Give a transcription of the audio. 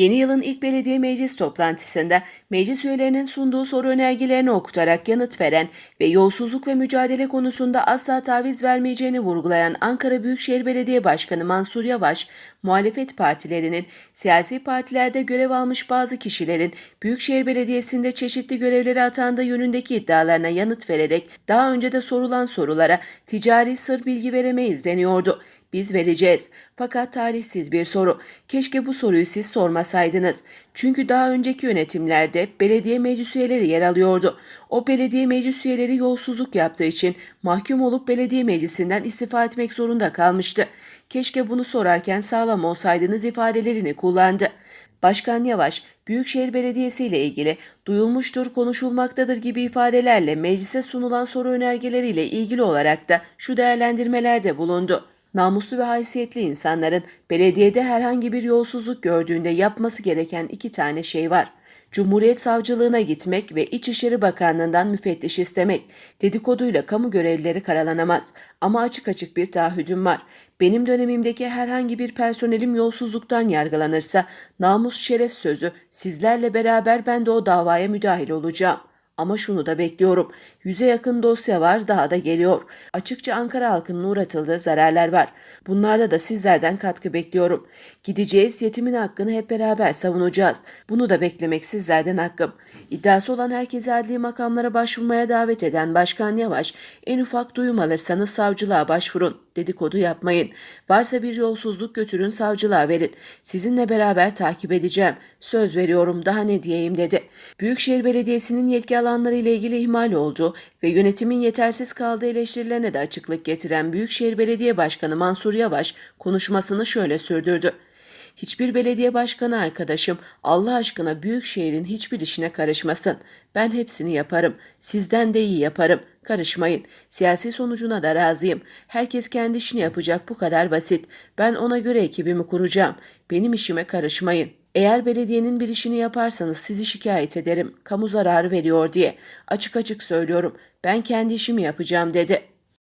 Yeni yılın ilk belediye meclis toplantısında meclis üyelerinin sunduğu soru önergelerini okutarak yanıt veren ve yolsuzlukla mücadele konusunda asla taviz vermeyeceğini vurgulayan Ankara Büyükşehir Belediye Başkanı Mansur Yavaş, muhalefet partilerinin siyasi partilerde görev almış bazı kişilerin Büyükşehir Belediyesi'nde çeşitli görevlere atandığı yönündeki iddialarına yanıt vererek daha önce de sorulan sorulara ticari sır bilgi veremeyiz deniyordu. Biz vereceğiz. Fakat talihsiz bir soru. Keşke bu soruyu siz sormasaydınız. Çünkü daha önceki yönetimlerde belediye meclis üyeleri yer alıyordu. O belediye meclis üyeleri yolsuzluk yaptığı için mahkum olup belediye meclisinden istifa etmek zorunda kalmıştı. Keşke bunu sorarken sağlam olsaydınız ifadelerini kullandı. Başkan Yavaş, Büyükşehir Belediyesi ile ilgili duyulmuştur, konuşulmaktadır gibi ifadelerle meclise sunulan soru önergeleriyle ilgili olarak da şu değerlendirmelerde bulundu. Namuslu ve haysiyetli insanların belediyede herhangi bir yolsuzluk gördüğünde yapması gereken iki tane şey var. Cumhuriyet Savcılığına gitmek ve İçişleri Bakanlığı'ndan müfettiş istemek. Dedikoduyla kamu görevlileri karalanamaz. Ama açık açık bir taahhüdüm var. Benim dönemimdeki herhangi bir personelim yolsuzluktan yargılanırsa namus şeref sözü sizlerle beraber ben de o davaya müdahil olacağım. Ama şunu da bekliyorum. Yüze yakın dosya var daha da geliyor. Açıkça Ankara halkının uğratıldığı zararlar var. Bunlarda da sizlerden katkı bekliyorum. Gideceğiz yetimin hakkını hep beraber savunacağız. Bunu da beklemek sizlerden hakkım. İddiası olan herkesi adli makamlara başvurmaya davet eden Başkan Yavaş, en ufak duyum alırsanız savcılığa başvurun. Dedikodu yapmayın. Varsa bir yolsuzluk götürün savcılığa verin. Sizinle beraber takip edeceğim. Söz veriyorum daha ne diyeyim dedi. Büyükşehir Belediyesi'nin yetki alanları ile ilgili ihmal olduğu ve yönetimin yetersiz kaldığı eleştirilerine de açıklık getiren Büyükşehir Belediye Başkanı Mansur Yavaş konuşmasını şöyle sürdürdü. Hiçbir belediye başkanı arkadaşım Allah aşkına büyük şehrin hiçbir işine karışmasın. Ben hepsini yaparım. Sizden de iyi yaparım. Karışmayın. Siyasi sonucuna da razıyım. Herkes kendi işini yapacak bu kadar basit. Ben ona göre ekibimi kuracağım. Benim işime karışmayın. Eğer belediyenin bir işini yaparsanız sizi şikayet ederim. Kamu zararı veriyor diye. Açık açık söylüyorum. Ben kendi işimi yapacağım dedi.